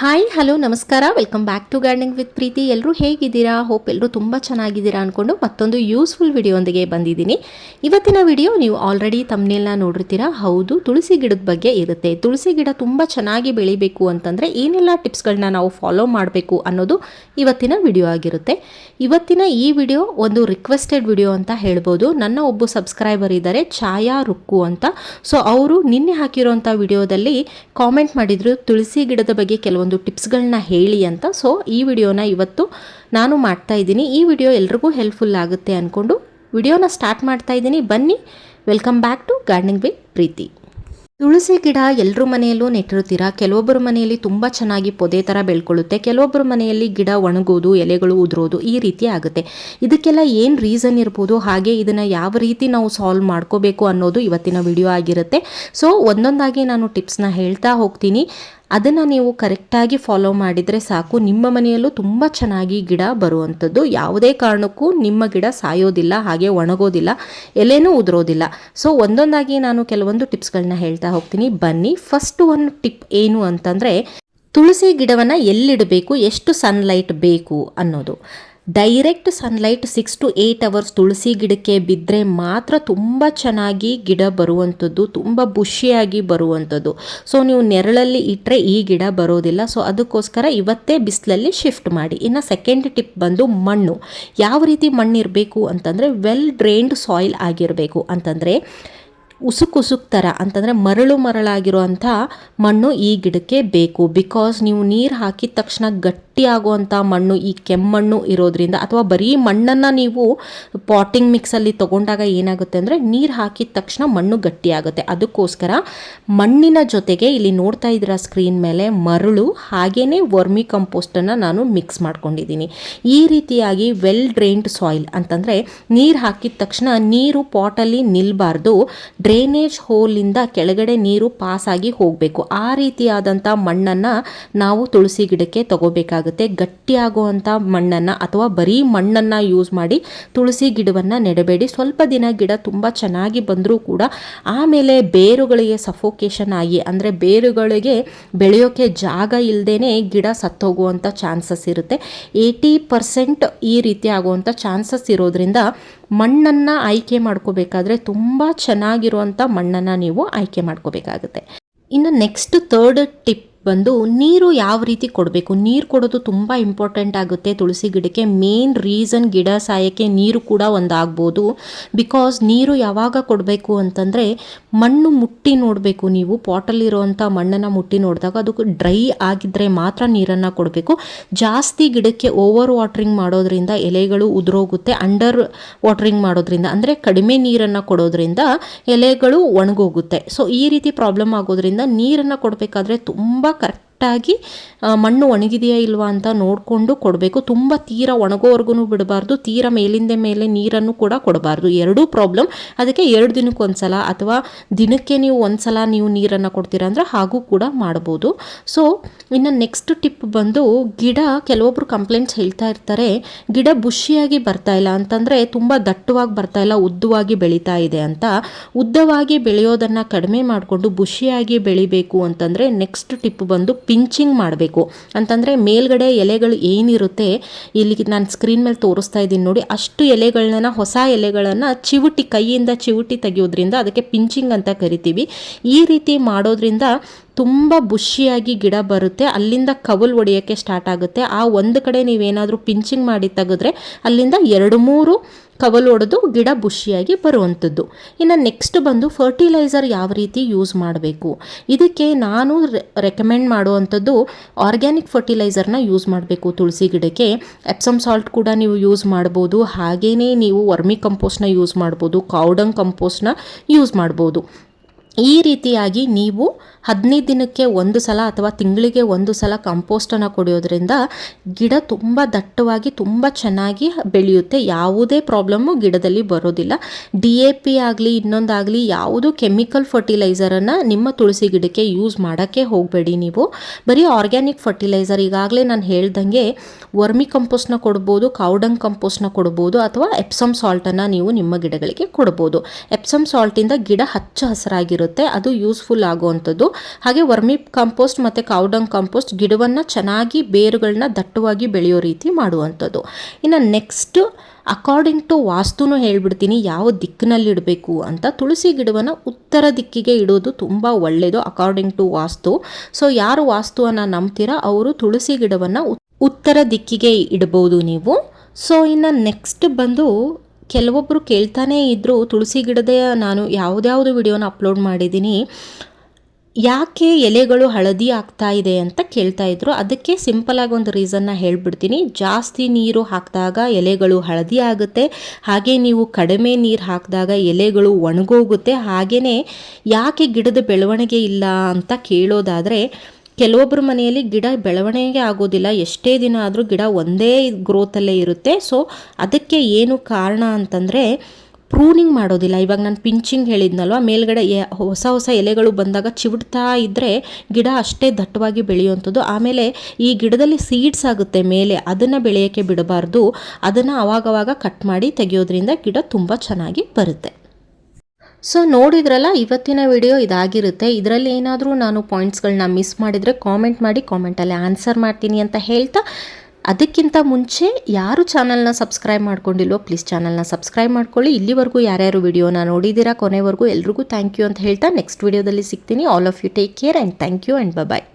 Hi hello ನಮಸ್ಕಾರ. Welcome back to gardening with Preethi ಎಲ್ಲರೂ ಹೇಗಿದ್ದೀರಾ? ಹೋಪ್ ಎಲ್ಲರೂ ತುಂಬ ಚೆನ್ನಾಗಿದ್ದೀರಾ ಅಂದ್ಕೊಂಡು ಮತ್ತೊಂದು ಯೂಸ್ಫುಲ್ ವಿಡಿಯೋಂದಿಗೆ ಬಂದಿದ್ದೀನಿ. ಇವತ್ತಿನ ವಿಡಿಯೋ ನೀವು ಆಲ್ರೆಡಿ ತಮ್ಮನೆಲ್ಲ ನೋಡಿರ್ತೀರಾ? ಹೌದು, ತುಳಸಿ ಗಿಡದ ಬಗ್ಗೆ ಇರುತ್ತೆ. ತುಳಸಿ ಗಿಡ ತುಂಬ ಚೆನ್ನಾಗಿ ಬೆಳಿಬೇಕು ಅಂತಂದರೆ ಏನೆಲ್ಲ ಟಿಪ್ಸ್ಗಳನ್ನ ನಾವು ಫಾಲೋ ಮಾಡಬೇಕು ಅನ್ನೋದು ಇವತ್ತಿನ ವಿಡಿಯೋ ಆಗಿರುತ್ತೆ. ಇವತ್ತಿನ ಈ ವಿಡಿಯೋ ಒಂದು ರಿಕ್ವೆಸ್ಟೆಡ್ ವಿಡಿಯೋ ಅಂತ ಹೇಳ್ಬೋದು. ನನ್ನ ಒಬ್ಬ ಸಬ್ಸ್ಕ್ರೈಬರ್ ಇದ್ದಾರೆ, ಛಾಯಾ ರುಕ್ಕು ಅಂತ. ಸೊ ಅವರು ನಿನ್ನೆ ಹಾಕಿರೋಂಥ ವಿಡಿಯೋದಲ್ಲಿ ಕಾಮೆಂಟ್ ಮಾಡಿದ್ರು, ತುಳಸಿ ಗಿಡದ ಬಗ್ಗೆ ಕೆಲವೊಂದು ಟಿಪ್ಸ್ಗಳನ್ನ ಹೇಳಿ ಅಂತ. ಸೊ ಈ ವಿಡಿಯೋನ ಇವತ್ತು ನಾನು ಮಾಡ್ತಾ ಇದ್ದೀನಿ. ಈ ವಿಡಿಯೋ ಎಲ್ರಿಗೂ ಹೆಲ್ಪ್ಫುಲ್ ಆಗುತ್ತೆ ಅಂದ್ಕೊಂಡು ವಿಡಿಯೋನ ಸ್ಟಾರ್ಟ್ ಮಾಡ್ತಾ ಇದ್ದೀನಿ. ಬನ್ನಿ, welcome back to gardening with Preethi. ತುಳಸಿ ಗಿಡ ಎಲ್ಲರ ಮನೆಯಲ್ಲೂ ನೆಟ್ಟಿರ್ತೀರ? ಕೆಲವೊಬ್ಬರ ಮನೆಯಲ್ಲಿ ತುಂಬ ಚೆನ್ನಾಗಿ ಪೊದೆ ಥರ ಬೆಳ್ಕೊಳ್ಳುತ್ತೆ. ಕೆಲವೊಬ್ಬರ ಮನೆಯಲ್ಲಿ ಗಿಡ ಒಣಗೋದು, ಎಲೆಗಳು ಉದುರೋದು ಈ ರೀತಿ ಆಗುತ್ತೆ. ಇದಕ್ಕೆಲ್ಲ ಏನು ರೀಸನ್ ಇರ್ಬೋದು? ಹಾಗೆ ಇದನ್ನು ಯಾವ ರೀತಿ ನಾವು ಸಾಲ್ವ್ ಮಾಡ್ಕೋಬೇಕು ಅನ್ನೋದು ಇವತ್ತಿನ ವಿಡಿಯೋ ಆಗಿರುತ್ತೆ. ಸೊ ಒಂದೊಂದಾಗಿ ನಾನು ಟಿಪ್ಸ್ನ ಹೇಳ್ತಾ ಹೋಗ್ತೀನಿ. ಅದನ್ನು ನೀವು ಕರೆಕ್ಟಾಗಿ ಫಾಲೋ ಮಾಡಿದರೆ ಸಾಕು. ನಿಮ್ಮ ಮನೆಯಲ್ಲೂ ತುಂಬ ಚೆನ್ನಾಗಿ ಗಿಡ ಬರುವಂಥದ್ದು ಯಾವುದೇ ಕಾರಣಕ್ಕೂ ನಿಮ್ಮ ಗಿಡ ಸಾಯೋದಿಲ್ಲ, ಹಾಗೆ ಒಣಗೋದಿಲ್ಲ, ಎಲೆನೂ ಉದುರೋದಿಲ್ಲ. ಸೊ ಒಂದೊಂದಾಗಿ ನಾನು ಕೆಲವೊಂದು ಟಿಪ್ಸ್ಗಳನ್ನ ಹೇಳ್ತಾ ಹೋಗ್ತೀನಿ. ಬನ್ನಿ. ಫಸ್ಟ್ ಒಂದು ಟಿಪ್ ಏನು ಅಂತಂದರೆ, ತುಳಸಿ ಗಿಡವನ್ನು ಎಲ್ಲಿಡಬೇಕು, ಎಷ್ಟು ಸನ್ಲೈಟ್ ಬೇಕು ಅನ್ನೋದು. Direct sunlight six to eight hours ತುಳಸಿ ಗಿಡಕ್ಕೆ ಬಿದ್ದರೆ ಮಾತ್ರ ತುಂಬ ಚೆನ್ನಾಗಿ ಗಿಡ ಬರುವಂಥದ್ದು ತುಂಬ ಬುಷಿಯಾಗಿ ಬರುವಂಥದ್ದು ಸೊ ನೀವು ನೆರಳಲ್ಲಿ ಇಟ್ಟರೆ ಈ ಗಿಡ ಬರೋದಿಲ್ಲ. ಸೊ ಅದಕ್ಕೋಸ್ಕರ ಇವತ್ತೇ ಬಿಸಿಲಲ್ಲಿ ಶಿಫ್ಟ್ ಮಾಡಿ. ಇನ್ನು ಸೆಕೆಂಡ್ ಟಿಪ್ ಬಂದು ಮಣ್ಣು. ಯಾವ ರೀತಿ ಮಣ್ಣು ಇರಬೇಕು ಅಂತಂದರೆ ವೆಲ್ ಡ್ರೈನ್ಡ್ ಸಾಯಿಲ್ ಆಗಿರಬೇಕು. ಅಂತಂದರೆ ಉಸುಕ್ ಉಸುಕ್ ಥರ ಅಂತಂದರೆ ಮರಳು ಮರಳಾಗಿರುವಂಥ ಮಣ್ಣು ಈ ಗಿಡಕ್ಕೆ ಬೇಕು. ಬಿಕಾಸ್ ನೀವು ನೀರು ಹಾಕಿದ ತಕ್ಷಣ ಗಟ್ಟಿಯಾಗುವಂಥ ಮಣ್ಣು, ಈ ಕೆಮ್ಮಣ್ಣು ಇರೋದ್ರಿಂದ ಅಥವಾ ಬರೀ ಮಣ್ಣನ್ನು ನೀವು ಪಾಟಿಂಗ್ ಮಿಕ್ಸಲ್ಲಿ ತಗೊಂಡಾಗ ಏನಾಗುತ್ತೆ ಅಂದರೆ ನೀರು ಹಾಕಿದ ತಕ್ಷಣ ಮಣ್ಣು ಗಟ್ಟಿಯಾಗುತ್ತೆ ಅದಕ್ಕೋಸ್ಕರ ಮಣ್ಣಿನ ಜೊತೆಗೆ ಇಲ್ಲಿ ನೋಡ್ತಾ ಇದ್ದೀರಾ ಸ್ಕ್ರೀನ್ ಮೇಲೆ ಮರಳು ಹಾಗೆಯೇ ವರ್ಮಿ ಕಂಪೋಸ್ಟನ್ನು ನಾನು ಮಿಕ್ಸ್ ಮಾಡ್ಕೊಂಡಿದ್ದೀನಿ. ಈ ರೀತಿಯಾಗಿ ವೆಲ್ ಡ್ರೈನ್ಡ್ ಸಾಯಿಲ್ ಅಂತಂದರೆ ನೀರು ಹಾಕಿದ ತಕ್ಷಣ ನೀರು ಪಾಟಲ್ಲಿ ನಿಲ್ಲಬಾರ್ದು ಡ್ರೈನೇಜ್ ಹೋಲಿಂದ ಕೆಳಗಡೆ ನೀರು ಪಾಸಾಗಿ ಹೋಗಬೇಕು. ಆ ರೀತಿಯಾದಂಥ ಮಣ್ಣನ್ನು ನಾವು ತುಳಸಿ ಗಿಡಕ್ಕೆ ತಗೋಬೇಕಾಗುತ್ತೆ. ಗಟ್ಟಿಯಾಗುವಂಥ ಮಣ್ಣನ್ನು ಅಥವಾ ಬರೀ ಮಣ್ಣನ್ನು ಯೂಸ್ ಮಾಡಿ ತುಳಸಿ ಗಿಡವನ್ನು ನೆಡಬೇಡಿ. ಸ್ವಲ್ಪ ದಿನ ಗಿಡ ತುಂಬ ಚೆನ್ನಾಗಿ ಬಂದರೂ ಕೂಡ ಆಮೇಲೆ ಬೇರುಗಳಿಗೆ ಸಫೋಕೇಶನ್ ಆಗಿ, ಅಂದರೆ ಬೇರುಗಳಿಗೆ ಬೆಳೆಯೋಕ್ಕೆ ಜಾಗ ಇಲ್ಲದೇ ಗಿಡ ಸತ್ತೋಗುವಂಥ ಚಾನ್ಸಸ್ ಇರುತ್ತೆ. ಏಯ್ಟಿ ಪರ್ಸೆಂಟ್ ಈ ರೀತಿ ಆಗುವಂಥ ಚಾನ್ಸಸ್ ಇರೋದ್ರಿಂದ ಮಣ್ಣನ್ನು ಆಯ್ಕೆ ಮಾಡ್ಕೋಬೇಕಾದ್ರೆ ತುಂಬ ಚೆನ್ನಾಗಿರುವಂಥ ಮಣ್ಣನ್ನು ನೀವು ಆಯ್ಕೆ ಮಾಡ್ಕೋಬೇಕಾಗುತ್ತೆ. ಇನ್ನು ನೆಕ್ಸ್ಟ್ ತರ್ಡ್ ಟಿಪ್ ಬಂದು ನೀರು ಯಾವ ರೀತಿ ಕೊಡಬೇಕು? ನೀರು ಕೊಡೋದು ತುಂಬ ಇಂಪಾರ್ಟೆಂಟ್ ಆಗುತ್ತೆ. ತುಳಸಿ ಗಿಡಕ್ಕೆ ಮೇನ್ ರೀಸನ್ ಗಿಡ ಸಾಯಕ್ಕೆ ನೀರು ಕೂಡ ಒಂದಾಗ್ಬೋದು. ಬಿಕಾಸ್ ನೀರು ಯಾವಾಗ ಕೊಡಬೇಕು ಅಂತಂದರೆ ಮಣ್ಣು ಮುಟ್ಟಿ ನೋಡಬೇಕು ನೀವು. ಪಾಟಲ್ಲಿರುವಂಥ ಮಣ್ಣನ್ನು ಮುಟ್ಟಿ ನೋಡಿದಾಗ ಅದು ಡ್ರೈ ಆಗಿದ್ದರೆ ಮಾತ್ರ ನೀರನ್ನು ಕೊಡಬೇಕು. ಜಾಸ್ತಿ ಗಿಡಕ್ಕೆ ಓವರ್ ವಾಟ್ರಿಂಗ್ ಮಾಡೋದ್ರಿಂದ ಎಲೆಗಳು ಉದುರೋಗುತ್ತೆ. ಅಂಡರ್ ವಾಟ್ರಿಂಗ್ ಮಾಡೋದ್ರಿಂದ ಅಂದರೆ ಕಡಿಮೆ ನೀರನ್ನು ಕೊಡೋದ್ರಿಂದ ಎಲೆಗಳು ಒಣಗೋಗುತ್ತೆ. ಸೊ ಈ ರೀತಿ ಪ್ರಾಬ್ಲಮ್ ಆಗೋದ್ರಿಂದ ನೀರನ್ನು ಕೊಡಬೇಕಾದ್ರೆ ತುಂಬ пока! ಕರೆಕ್ಟಾಗಿ ಮಣ್ಣು ಒಣಗಿದೆಯಾ ಇಲ್ವಾ ಅಂತ ನೋಡಿಕೊಂಡು ಕೊಡಬೇಕು. ತುಂಬ ತೀರ ಒಣಗೋವರೆಗೂ ಬಿಡಬಾರ್ದು. ತೀರ ಮೇಲಿಂದ ಮೇಲೆ ನೀರನ್ನು ಕೂಡ ಕೊಡಬಾರ್ದು. ಎರಡೂ ಪ್ರಾಬ್ಲಮ್ ಅದಕ್ಕೆ ಎರಡು ದಿನಕ್ಕೆ ಒಂದ್ಸಲ ಅಥವಾ ದಿನಕ್ಕೆ ನೀವು ಒಂದ್ಸಲ ನೀವು ನೀರನ್ನು ಕೊಡ್ತೀರಾ ಅಂದರೆ ಹಾಗೂ ಕೂಡ ಮಾಡ್ಬೋದು. ಸೊ ಇನ್ನು ನೆಕ್ಸ್ಟ್ ಟಿಪ್ ಬಂದು ಗಿಡ, ಕೆಲವೊಬ್ರು ಕಂಪ್ಲೇಂಟ್ಸ್ ಹೇಳ್ತಾ ಇರ್ತಾರೆ, ಗಿಡ ಬುಷಿಯಾಗಿ ಬರ್ತಾ ಇಲ್ಲ ಅಂತಂದರೆ ತುಂಬ ದಟ್ಟವಾಗಿ ಬರ್ತಾ ಇಲ್ಲ, ಉದ್ದವಾಗಿ ಬೆಳೀತಾ ಇದೆ ಅಂತ. ಉದ್ದವಾಗಿ ಬೆಳೆಯೋದನ್ನು ಕಡಿಮೆ ಮಾಡಿಕೊಂಡು ಬುಷಿಯಾಗಿ ಬೆಳಿಬೇಕು ಅಂತಂದರೆ ನೆಕ್ಸ್ಟ್ ಟಿಪ್ ಬಂದು ಪಿಂಚಿಂಗ್ ಮಾಡಬೇಕು. ಅಂತಂದರೆ ಮೇಲ್ಗಡೆ ಎಲೆಗಳು ಏನಿರುತ್ತೆ, ಇಲ್ಲಿ ನಾನು ಸ್ಕ್ರೀನ್ ಮೇಲೆ ತೋರಿಸ್ತಾ ಇದ್ದೀನಿ ನೋಡಿ, ಅಷ್ಟು ಎಲೆಗಳನ್ನ, ಹೊಸ ಎಲೆಗಳನ್ನು ಚಿವುಟಿ, ಕೈಯಿಂದ ಚಿವುಟಿ ತೆಗೆಯೋದ್ರಿಂದ ಅದಕ್ಕೆ ಪಿಂಚಿಂಗ್ ಅಂತ ಕರಿತೀವಿ. ಈ ರೀತಿ ಮಾಡೋದ್ರಿಂದ ತುಂಬ ಬುಷಿಯಾಗಿ ಗಿಡ ಬರುತ್ತೆ. ಅಲ್ಲಿಂದ ಕವಲ್ ಒಡೆಯೋಕ್ಕೆ ಸ್ಟಾರ್ಟ್ ಆಗುತ್ತೆ. ಆ ಒಂದು ಕಡೆ ನೀವೇನಾದರೂ ಪಿಂಚಿಂಗ್ ಮಾಡಿ ತೆಗೆದ್ರೆ ಅಲ್ಲಿಂದ ಎರಡು ಮೂರು ಕವಲ್ ಒಡೆದು ಗಿಡ ಬುಷಿಯಾಗಿ ಬರುವಂಥದ್ದು. ಇನ್ನು ನೆಕ್ಸ್ಟ್ ಬಂದು ಫರ್ಟಿಲೈಸರ್ ಯಾವ ರೀತಿ ಯೂಸ್ ಮಾಡಬೇಕು? ಇದಕ್ಕೆ ನಾನು ರೆಕಮೆಂಡ್ ಮಾಡುವಂಥದ್ದು ಆರ್ಗ್ಯಾನಿಕ್ ಫರ್ಟಿಲೈಸರ್ನ ಯೂಸ್ ಮಾಡಬೇಕು ತುಳಸಿ ಗಿಡಕ್ಕೆ. ಎಪ್ಸಮ್ ಸಾಲ್ಟ್ ಕೂಡ ನೀವು ಯೂಸ್ ಮಾಡ್ಬೋದು. ಹಾಗೆಯೇ ನೀವು ವರ್ಮಿ ಕಂಪೋಸ್ಟ್ನ ಯೂಸ್ ಮಾಡ್ಬೋದು. ಕೌಡಂಗ್ ಕಂಪೋಸ್ಟ್ನ ಯೂಸ್ ಮಾಡ್ಬೋದು. ಈ ರೀತಿಯಾಗಿ ನೀವು ಹದಿನೈದು ದಿನಕ್ಕೆ ಒಂದು ಸಲ ಅಥವಾ ತಿಂಗಳಿಗೆ ಒಂದು ಸಲ ಕಂಪೋಸ್ಟನ್ನು ಕೊಡೋದ್ರಿಂದ ಗಿಡ ತುಂಬ ದಟ್ಟವಾಗಿ ತುಂಬ ಚೆನ್ನಾಗಿ ಬೆಳೆಯುತ್ತೆ. ಯಾವುದೇ ಪ್ರಾಬ್ಲಮ್ಮು ಗಿಡದಲ್ಲಿ ಬರೋದಿಲ್ಲ. ಡಿ ಎ ಪಿ ಆಗಲಿ, ಇನ್ನೊಂದಾಗಲಿ ಯಾವುದು ಕೆಮಿಕಲ್ ಫರ್ಟಿಲೈಸರನ್ನು ನಿಮ್ಮ ತುಳಸಿ ಗಿಡಕ್ಕೆ ಯೂಸ್ ಮಾಡೋಕ್ಕೆ ಹೋಗಬೇಡಿ ನೀವು. ಬರೀ ಆರ್ಗ್ಯಾನಿಕ್ ಫರ್ಟಿಲೈಸರ್ ಈಗಾಗಲೇ ನಾನು ಹೇಳ್ದಂಗೆ ವರ್ಮಿ ಕಂಪೋಸ್ಟ್ನ ಕೊಡ್ಬೋದು ಕೌಡಂಗ್ ಕಂಪೋಸ್ಟ್ನ ಕೊಡ್ಬೋದು ಅಥವಾ ಎಪ್ಸಮ್ ಸಾಲ್ಟನ್ನು ನೀವು ನಿಮ್ಮ ಗಿಡಗಳಿಗೆ ಕೊಡ್ಬೋದು. ಎಪ್ಸಮ್ ಸಾಲ್ಟಿಂದ ಗಿಡ ಹಚ್ಚ ಹಸಿರಾಗಿರುತ್ತೆ ಬರುತ್ತೆ, ಅದು ಯೂಸ್ಫುಲ್ ಆಗುವಂಥದ್ದು. ಹಾಗೆ ವರ್ಮಿ ಕಂಪೋಸ್ಟ್ ಮತ್ತು ಕೌಡಂಗ್ ಕಂಪೋಸ್ಟ್ ಗಿಡವನ್ನು ಚೆನ್ನಾಗಿ ಬೇರುಗಳನ್ನ ದಟ್ಟವಾಗಿ ಬೆಳೆಯೋ ರೀತಿ ಮಾಡುವಂಥದ್ದು. ಇನ್ನು ನೆಕ್ಸ್ಟ್ ಅಕಾರ್ಡಿಂಗ್ ಟು ವಾಸ್ತುನು ಹೇಳ್ಬಿಡ್ತೀನಿ, ಯಾವ ದಿಕ್ಕಿನಲ್ಲಿ ಇಡಬೇಕು ಅಂತ ತುಳಸಿ ಗಿಡವನ್ನು ಉತ್ತರ ದಿಕ್ಕಿಗೆ ಇಡೋದು ತುಂಬ ಒಳ್ಳೆಯದು ಅಕಾರ್ಡಿಂಗ್ ಟು ವಾಸ್ತು. ಸೊ ಯಾರು ವಾಸ್ತುವನ್ನು ನಂಬ್ತೀರಾ, ಅವರು ತುಳಸಿ ಗಿಡವನ್ನು ಉತ್ತರ ದಿಕ್ಕಿಗೆ ಇಡ್ಬೋದು ನೀವು. ಸೊ ಇನ್ನು ನೆಕ್ಸ್ಟ್ ಬಂದು ಕೆಲವೊಬ್ಬರು ಕೇಳ್ತಾನೇ ಇದ್ದರು ತುಳಸಿ ಗಿಡದ ನಾನು ಯಾವುದ್ಯಾವುದು ವಿಡಿಯೋನ ಅಪ್ಲೋಡ್ ಮಾಡಿದ್ದೀನಿ, ಯಾಕೆ ಎಲೆಗಳು ಹಳದಿ ಆಗ್ತಾ ಇದೆ ಅಂತ ಕೇಳ್ತಾ ಇದ್ರು. ಅದಕ್ಕೆ ಸಿಂಪಲ್ ಆಗಿ ಒಂದು ರೀಸನ್ನ ಹೇಳ್ಬಿಡ್ತೀನಿ. ಜಾಸ್ತಿ ನೀರು ಹಾಕಿದಾಗ ಎಲೆಗಳು ಹಳದಿ ಆಗುತ್ತೆ. ಹಾಗೆ ನೀವು ಕಡಿಮೆ ನೀರು ಹಾಕಿದಾಗ ಎಲೆಗಳು ಒಣಗೋಗುತ್ತೆ. ಹಾಗೆಯೇ ಯಾಕೆ ಗಿಡದ ಬೆಳವಣಿಗೆ ಇಲ್ಲ ಅಂತ ಕೇಳೋದಾದರೆ ಕೆಲವೊಬ್ಬರ ಮನೆಯಲ್ಲಿ ಗಿಡ ಬೆಳವಣಿಗೆ ಆಗೋದಿಲ್ಲ. ಎಷ್ಟೇ ದಿನ ಆದರೂ ಗಿಡ ಒಂದೇ ಗ್ರೋತಲ್ಲೇ ಇರುತ್ತೆ. ಸೊ ಅದಕ್ಕೆ ಏನು ಕಾರಣ ಅಂತಂದರೆ ಪ್ರೂನಿಂಗ್ ಮಾಡೋದಿಲ್ಲ. ಇವಾಗ ನಾನು ಪಿಂಚಿಂಗ್ ಹೇಳಿದ್ನಲ್ವ? ಮೇಲ್ಗಡೆ ಹೊಸ ಹೊಸ ಎಲೆಗಳು ಬಂದಾಗ ಚಿವುಡ್ತಾ ಇದ್ದರೆ ಗಿಡ ಅಷ್ಟೇ ದಟ್ಟವಾಗಿ ಬೆಳೆಯುವಂಥದ್ದು. ಆಮೇಲೆ ಈ ಗಿಡದಲ್ಲಿ ಸೀಡ್ಸ್ ಆಗುತ್ತೆ ಮೇಲೆ, ಅದನ್ನು ಬೆಳೆಯೋಕ್ಕೆ ಬಿಡಬಾರ್ದು. ಅದನ್ನು ಅವಾಗವಾಗ ಕಟ್ ಮಾಡಿ ತೆಗೆಯೋದ್ರಿಂದ ಗಿಡ ತುಂಬ ಚೆನ್ನಾಗಿ ಬರುತ್ತೆ. ಸೊ ನೋಡಿದ್ರಲ್ಲ, ಇವತ್ತಿನ ವಿಡಿಯೋ ಇದಾಗಿರುತ್ತೆ. ಇದರಲ್ಲಿ ಏನಾದರೂ ನಾನು ಪಾಯಿಂಟ್ಸ್ಗಳನ್ನ ಮಿಸ್ ಮಾಡಿದರೆ ಕಾಮೆಂಟ್ ಮಾಡಿ ಕಾಮೆಂಟಲ್ಲಿ ಆನ್ಸರ್ ಮಾಡ್ತೀನಿ ಅಂತ ಹೇಳ್ತಾ, ಅದಕ್ಕಿಂತ ಮುಂಚೆ ಯಾರು ಚಾನಲ್ನ ಸಬ್ಸ್ಕ್ರೈಬ್ ಮಾಡ್ಕೊಂಡಿಲ್ವೋ ಪ್ಲೀಸ್ ಚಾನಲ್ನ ಸಬ್ಸ್ಕ್ರೈಬ್ ಮಾಡ್ಕೊಳ್ಳಿ. ಇಲ್ಲಿವರೆಗೂ ಯಾರ್ಯಾರು ವಿಡಿಯೋನ ನೋಡಿದ್ದೀರಾ ಕೊನೆವರೆಗೂ ಎಲ್ರಿಗೂ ಥ್ಯಾಂಕ್ ಯು ಅಂತ ಹೇಳ್ತಾ ನೆಕ್ಸ್ಟ್ ವಿಡಿಯೋದಲ್ಲಿ ಸಿಗ್ತೀನಿ. All of you take care and thank you and bye